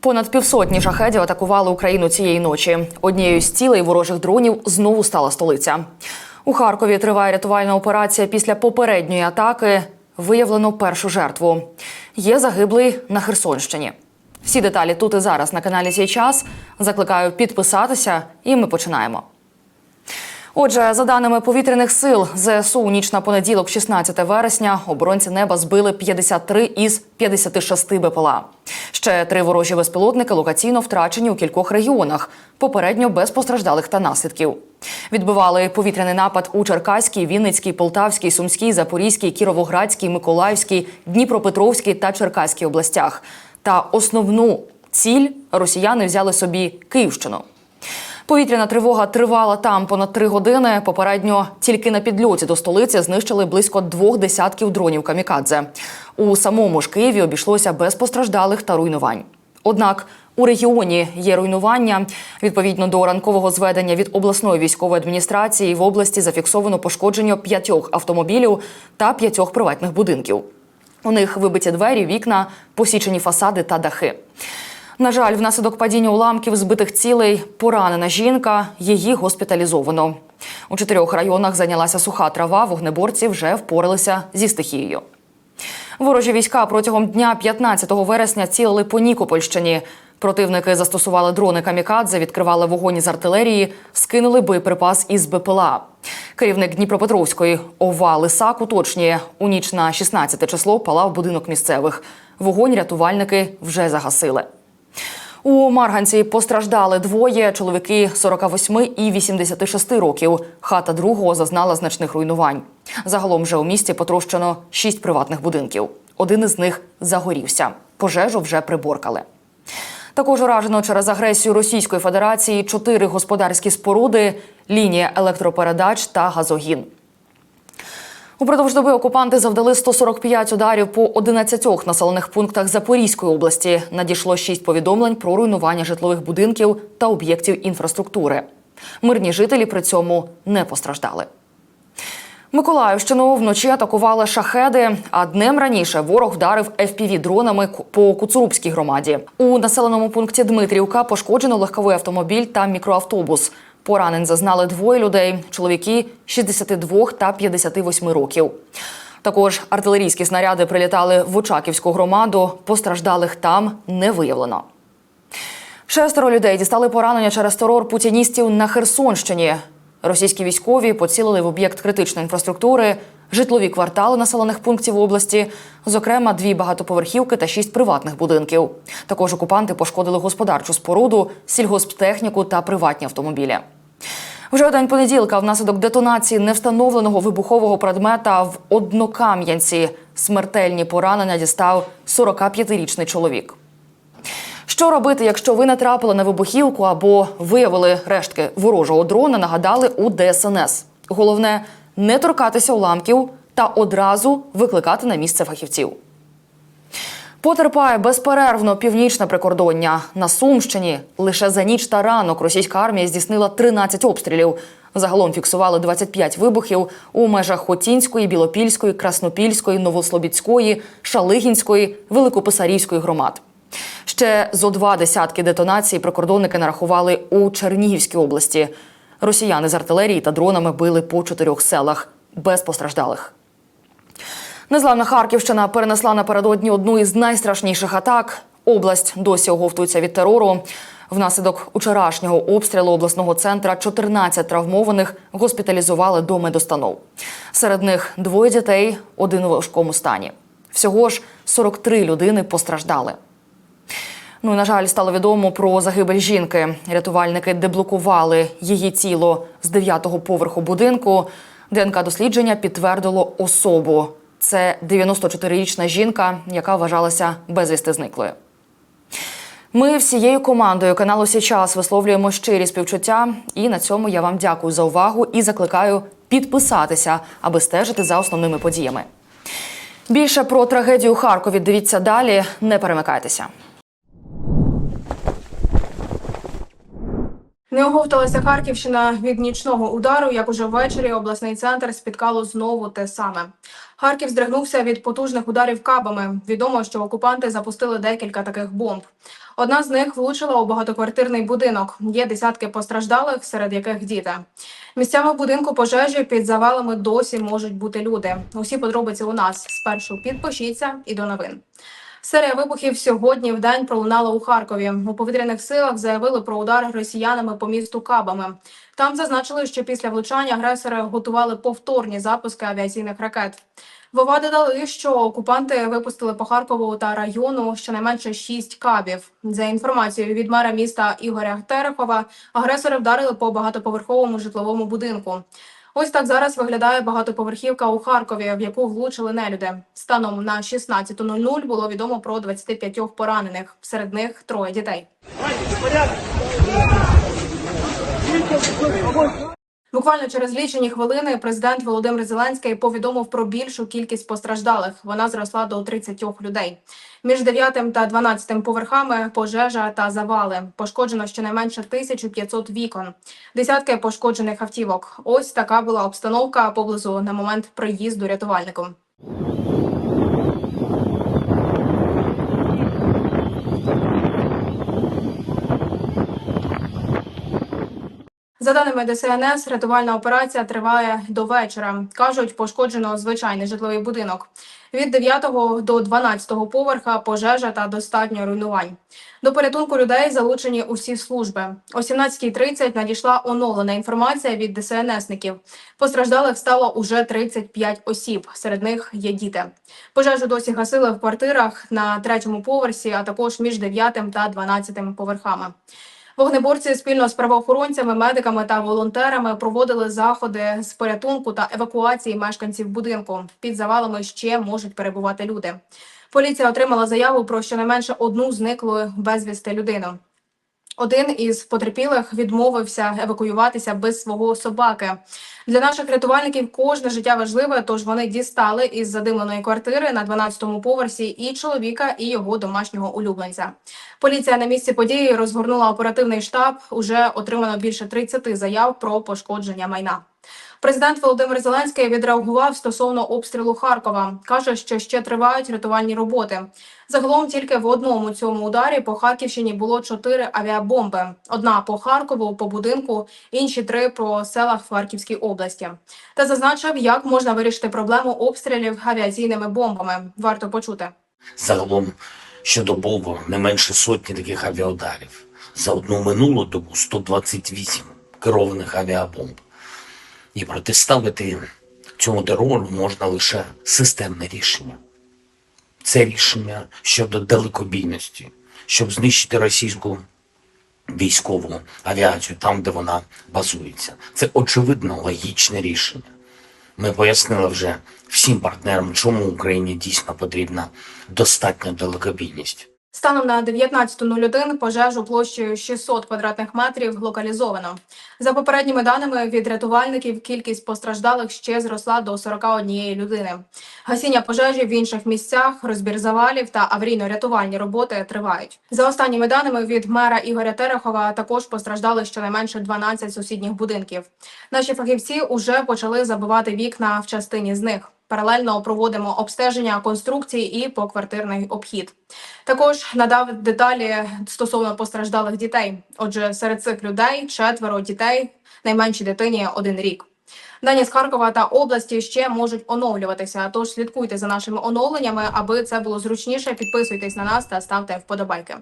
Понад півсотні шахедів атакували Україну цієї ночі. Однією з цілей ворожих дронів знову стала столиця. У Харкові триває рятувальна операція після попередньої атаки. Виявлено першу жертву. Є загиблий на Херсонщині. Всі деталі тут і зараз на каналі «Сій час. Закликаю підписатися, і ми починаємо. Отже, за даними повітряних сил ЗСУ, ніч на понеділок, 16 вересня, оборонці неба збили 53 із 56 БПЛА. Ще три ворожі безпілотники локаційно втрачені у кількох регіонах, попередньо без постраждалих та наслідків. Відбивали повітряний напад у Черкаській, Вінницькій, Полтавській, Сумській, Запорізькій, Кіровоградській, Миколаївській, Дніпропетровській та Черкаській областях. Та основну ціль росіяни взяли собі Київщину. Повітряна тривога тривала там понад три години. Попередньо тільки на підльоті до столиці знищили близько двох десятків дронів камікадзе. У самому ж Києві обійшлося без постраждалих та руйнувань. Однак у регіоні є руйнування. Відповідно до ранкового зведення від обласної військової адміністрації в області зафіксовано пошкодження п'ятьох автомобілів та п'ятьох приватних будинків. У них вибиті двері, вікна, посічені фасади та дахи. На жаль, внаслідок падіння уламків збитих цілей поранена жінка. Її госпіталізовано. У чотирьох районах зайнялася суха трава. Вогнеборці вже впоралися зі стихією. Ворожі війська протягом дня 15 вересня цілили по Нікопольщині. Противники застосували дрони камікадзе, відкривали вогонь з артилерії, скинули боєприпас із БПЛА. Керівник Дніпропетровської ОВА Лисак уточнює, у ніч на 16 число палав будинок місцевих. Вогонь рятувальники вже загасили. У Марганці постраждали двоє чоловіки 48 і 86 років. Хата другого зазнала значних руйнувань. Загалом же у місті потрощено шість приватних будинків. Один із них загорівся. Пожежу вже приборкали. Також уражено через агресію Російської Федерації чотири господарські споруди, лінія електропередач та газогін. Упродовж доби окупанти завдали 145 ударів по 11 населених пунктах Запорізької області. Надійшло 6 повідомлень про руйнування житлових будинків та об'єктів інфраструктури. Мирні жителі при цьому не постраждали. Миколаївщину вночі атакували шахеди. А днем раніше ворог вдарив fpv дронами по Куцурубській громаді. У населеному пункті Дмитрівка пошкоджено легковий автомобіль та мікроавтобус. Поранень зазнали двоє людей: чоловіки 62 та 58 років. Також артилерійські снаряди прилітали в Очаківську громаду. Постраждалих там не виявлено. Шестеро людей дістали поранення через терор путіністів на Херсонщині. Російські військові поцілили в об'єкт критичної інфраструктури, житлові квартали населених пунктів області, зокрема дві багатоповерхівки та шість приватних будинків. Також окупанти пошкодили господарчу споруду, сільгосптехніку та приватні автомобілі. Вже день понеділка, внаслідок детонації невстановленого вибухового предмета в Однокам'янці смертельні поранення дістав 45-річний чоловік. Що робити, якщо ви натрапили на вибухівку або виявили рештки ворожого дрона, нагадали у ДСНС. Головне не торкатися уламків та одразу викликати на місце фахівців. Потерпає безперервно північне прикордоння. На Сумщині лише за ніч та ранок російська армія здійснила 13 обстрілів. Загалом фіксували 25 вибухів у межах Хотінської, Білопільської, Краснопільської, Новослобідської, Шалигінської, Великописарівської громад. Ще зо два десятки детонацій прикордонники нарахували у Чернігівській області. Росіяни з артилерії та дронами били по чотирьох селах без постраждалих. Незламна Харківщина перенесла напередодні одну із найстрашніших атак. Область досі оговтується від терору. Внаслідок учорашнього обстрілу обласного центра 14 травмованих госпіталізували до медустанов. Серед них двоє дітей, один у важкому стані. Всього ж 43 людини постраждали. Ну і на жаль, стало відомо про загибель жінки. Рятувальники деблокували її тіло з дев'ятого поверху будинку. ДНК дослідження підтвердило особу. Це 94-річна жінка, яка вважалася безвісти зниклою. Ми всією командою каналу Січас висловлюємо щирі співчуття. І на цьому я вам дякую за увагу і закликаю підписатися, аби стежити за основними подіями. Більше про трагедію у Харкові дивіться далі. Не перемикайтеся. Не оговталася Харківщина від нічного удару, як уже ввечері обласний центр спіткало знову те саме. Харків здригнувся від потужних ударів кабами. Відомо, що окупанти запустили декілька таких бомб. Одна з них влучила у багатоквартирний будинок. Є десятки постраждалих, серед яких діти. Місцями будинку пожежі під завалами досі можуть бути люди. Усі подробиці у нас. Спершу підпишіться і до новин. Серія вибухів сьогодні в день пролунала у Харкові. У повітряних силах заявили про удар росіянами по місту Кабами. Там зазначили, що після влучання агресори готували повторні запуски авіаційних ракет. Вова додали, що окупанти випустили по Харкову та району щонайменше шість кабів. За інформацією від мера міста Ігоря Терехова, агресори вдарили по багатоповерховому житловому будинку. Ось так зараз виглядає багатоповерхівка у Харкові, в яку влучили нелюди. Станом на 16.00 було відомо про 25 поранених. Серед них троє дітей. Буквально через лічені хвилини президент Володимир Зеленський повідомив про більшу кількість постраждалих. Вона зросла до 30 людей. Між 9 та 12 поверхами пожежа та завали. Пошкоджено щонайменше 1500 вікон, десятки пошкоджених автівок. Ось така була обстановка поблизу на момент приїзду рятувальником. За даними ДСНС, рятувальна операція триває до вечора. Кажуть, пошкоджено звичайний житловий будинок. Від 9 до 12 поверха пожежа та достатньо руйнувань. До порятунку людей залучені усі служби. О 17.30 надійшла оновлена інформація від ДСНСників. Постраждалих стало уже 35 осіб. Серед них є діти. Пожежу досі гасили в квартирах на третьому поверсі, а також між 9 та 12 поверхами. Вогнеборці спільно з правоохоронцями, медиками та волонтерами проводили заходи з порятунку та евакуації мешканців будинку. Під завалами ще можуть перебувати люди. Поліція отримала заяву про щонайменше одну зниклу безвісти людину. Один із потерпілих відмовився евакуюватися без свого собаки. Для наших рятувальників кожне життя важливе, тож вони дістали із задимленої квартири на 12-му поверсі і чоловіка, і його домашнього улюбленця. Поліція на місці події розгорнула оперативний штаб. Уже отримано більше 30 заяв про пошкодження майна. Президент Володимир Зеленський відреагував стосовно обстрілу Харкова. каже, що ще тривають рятувальні роботи. Загалом тільки в одному цьому ударі по Харківщині було чотири авіабомби: одна по Харкову, по будинку, інші три по селах в Харківській області. Та зазначив, як можна вирішити проблему обстрілів авіаційними бомбами. Варто почути. Загалом щодобово не менше сотні таких авіаударів. За одну минулу добу 128 керованих авіабомб. І протиставити цьому терору можна лише системне рішення. Це рішення щодо далекобійності, щоб знищити російську військову авіацію там, де вона базується. Це очевидно логічне рішення. Ми пояснили вже всім партнерам, чому Україні дійсно потрібна достатня далекобійність. Станом на 19.01 пожежу площею 600 квадратних метрів локалізовано. За попередніми даними від рятувальників, кількість постраждалих ще зросла до 41 людини. Гасіння пожежі в інших місцях, розбір завалів та аварійно-рятувальні роботи тривають. За останніми даними від мера Ігоря Терехова, також постраждали щонайменше 12 сусідніх будинків. Наші фахівці уже почали забивати вікна в частині з них. Паралельно проводимо обстеження конструкції і поквартирний обхід. Також надав деталі стосовно постраждалих дітей. Отже, серед цих людей четверо дітей, найменшій дитині один рік. Дані з Харкова та області ще можуть оновлюватися. Тож слідкуйте за нашими оновленнями, аби це було зручніше. Підписуйтесь на нас та ставте вподобайки.